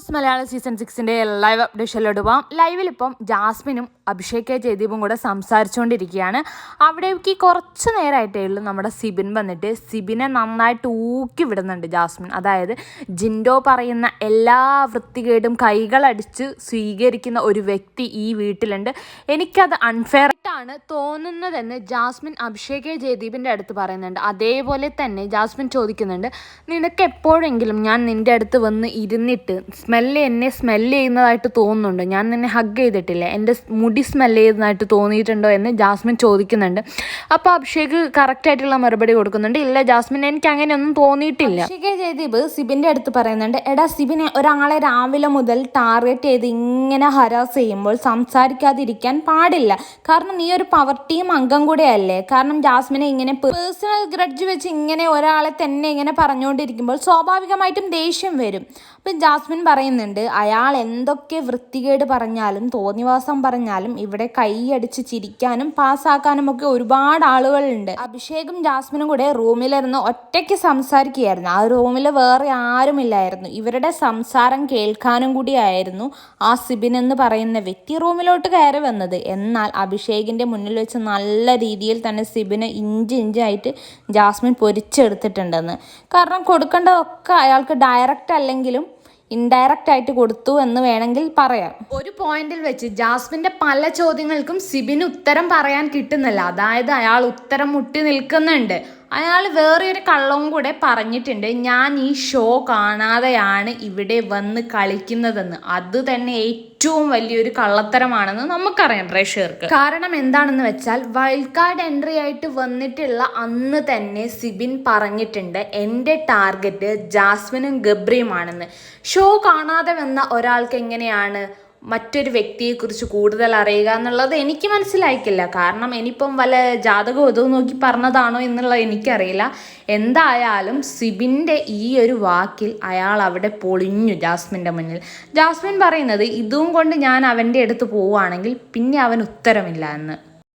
Boss Malayalam season സിക്സിന്റെ live അപ്ഡേഷനിലോട്ട് പോവാം ലൈവിൽ ഇപ്പം ജാസ്മിനും അഭിഷേക് ജയദീപും കൂടെ സംസാരിച്ചുകൊണ്ടിരിക്കുകയാണ് അവിടേക്ക് കുറച്ച് നേരമായിട്ടേ ഉള്ളൂ നമ്മുടെ സിബിൻ വന്നിട്ട്. സിബിനെ നന്നായിട്ട് ഊക്കി വിടുന്നുണ്ട് ജാസ്മിൻ. അതായത് ജിൻഡോ പറയുന്ന എല്ലാ വൃത്തികേടും കൈകളടിച്ച് സ്വീകരിക്കുന്ന ഒരു വ്യക്തി ഈ വീട്ടിലുണ്ട്. എനിക്കത് അൺഫെയർ ആയിട്ടാണ് തോന്നുന്നതെന്ന് ജാസ്മിൻ അഭിഷേക് ജയദീപിന്റെ അടുത്ത് പറയുന്നുണ്ട്. അതേപോലെ തന്നെ ജാസ്മിൻ ചോദിക്കുന്നുണ്ട് നിനക്ക് എപ്പോഴെങ്കിലും ഞാൻ നിന്റെ അടുത്ത് വന്ന് ഇരുന്നിട്ട് സ്മെല്ല് എന്നെ സ്മെല്ല് ചെയ്യുന്നതായിട്ട് തോന്നുന്നുണ്ട്. ഞാൻ നിന്നെ ഹഗ് ചെയ്തിട്ടില്ല. എന്റെ മുടി സ്മെല്ല് ചെയ്യുന്നതായിട്ട് തോന്നിയിട്ടുണ്ടോ എന്ന് ജാസ്മിൻ ചോദിക്കുന്നുണ്ട്. അപ്പോൾ അഭിഷേക് കറക്റ്റായിട്ടുള്ള മറുപടി കൊടുക്കുന്നുണ്ട്. ഇല്ല ജാസ്മിൻ എനിക്ക് അങ്ങനെയൊന്നും തോന്നിയിട്ടില്ല. അഭിഷേക് ജയദീപ് സിബിന്റെ അടുത്ത് പറയുന്നുണ്ട് എടാ സിബിനെ ഒരാളെ രാവിലെ മുതൽ ടാർഗറ്റ് ചെയ്ത് ഇങ്ങനെ ഹരാസ് ചെയ്യുമ്പോൾ സംസാരിക്കാതിരിക്കാൻ പാടില്ല. കാരണം നീ ഒരു പവർ ടീം അംഗം കൂടെയല്ലേ. കാരണം ജാസ്മിനെ ഇങ്ങനെ പേഴ്സണൽ ഗ്രഡ്ജ് വെച്ച് ഇങ്ങനെ ഒരാളെ തന്നെ ഇങ്ങനെ പറഞ്ഞുകൊണ്ടിരിക്കുമ്പോൾ സ്വാഭാവികമായിട്ടും ദേഷ്യം വരും. അപ്പം ജാസ്മിൻ പറയുന്നുണ്ട് അയാൾ എന്തൊക്കെ വൃത്തികേട് പറഞ്ഞാലും തോന്നിവാസം പറഞ്ഞാലും ഇവിടെ കൈയടിച്ച് ചിരിക്കാനും പാസ്സാക്കാനും ഒക്കെ ഒരുപാട് ആളുകളുണ്ട്. അഭിഷേകും ജാസ്മിനും കൂടെ റൂമിലിരുന്ന് ഒറ്റയ്ക്ക് സംസാരിക്കുകയായിരുന്നു. ആ റൂമിൽ വേറെ ആരുമില്ലായിരുന്നു. ഇവരുടെ സംസാരം കേൾക്കാനും കൂടിയായിരുന്നു ആ സിബിൻ എന്ന് പറയുന്ന വ്യക്തി റൂമിലോട്ട് കയറി വന്നത്. എന്നാൽ അഭിഷേകിന്റെ മുന്നിൽ വെച്ച് നല്ല രീതിയിൽ തന്നെ സിബിനെ ഇഞ്ച് ഇഞ്ചായിട്ട് ജാസ്മിൻ പൊരിച്ചെടുത്തിട്ടുണ്ടെന്ന്. കാരണം കൊടുക്കേണ്ടതൊക്കെ അയാൾക്ക് ഡയറക്റ്റ് അല്ലെങ്കിലും ഇൻഡയറക്റ്റ് ആയിട്ട് കൊടുത്തു എന്ന് വേണമെങ്കിൽ പറയാം. ഒരു പോയിന്റിൽ വെച്ച് ജാസ്മിന്റെ പല ചോദ്യങ്ങൾക്കും സിബിന് ഉത്തരം പറയാൻ കിട്ടുന്നില്ല. അതായത് അയാൾ ഉത്തരം മുട്ടി നിൽക്കുന്നുണ്ട്. അയാൾ വേറെ ഒരു കള്ളവും കൂടെ പറഞ്ഞിട്ടുണ്ട് ഞാൻ ഈ ഷോ കാണാതെയാണ് ഇവിടെ വന്ന് കളിക്കുന്നതെന്ന്. അത് തന്നെ ഏറ്റവും വലിയൊരു കള്ളത്തരമാണെന്ന് നമുക്കറിയാം പ്രേക്ഷകർക്ക്. കാരണം എന്താണെന്ന് വെച്ചാൽ വൈൽഡ് കാർഡ് എൻട്രി ആയിട്ട് വന്നിട്ടുള്ള അന്ന് തന്നെ സിബിൻ പറഞ്ഞിട്ടുണ്ട് എന്റെ ടാർഗറ്റ് ജാസ്മിനും ഗബ്രിയുമാണെന്ന്. ഷോ കാണാതെ വന്ന ഒരാൾക്ക് എങ്ങനെയാണ് മറ്റൊരു വ്യക്തിയെക്കുറിച്ച് കൂടുതൽ അറിയുക എന്നുള്ളത് എനിക്ക് മനസ്സിലായിക്കില്ല കാരണം ഇനിയിപ്പം വല്ല ജാതകം ഇതും നോക്കി പറഞ്ഞതാണോ എന്നുള്ളത് എനിക്കറിയില്ല. എന്തായാലും സിബിന്റെ ഈ ഒരു വാക്കിൽ അയാൾ അവിടെ പൊളിഞ്ഞു ജാസ്മിന്റെ മുന്നിൽ. ജാസ്മിൻ പറയുന്നത് ഇതും കൊണ്ട് ഞാൻ അവന്റെ അടുത്ത് പോവുകയാണെങ്കിൽ പിന്നെ അവൻ ഉത്തരമില്ല എന്ന്.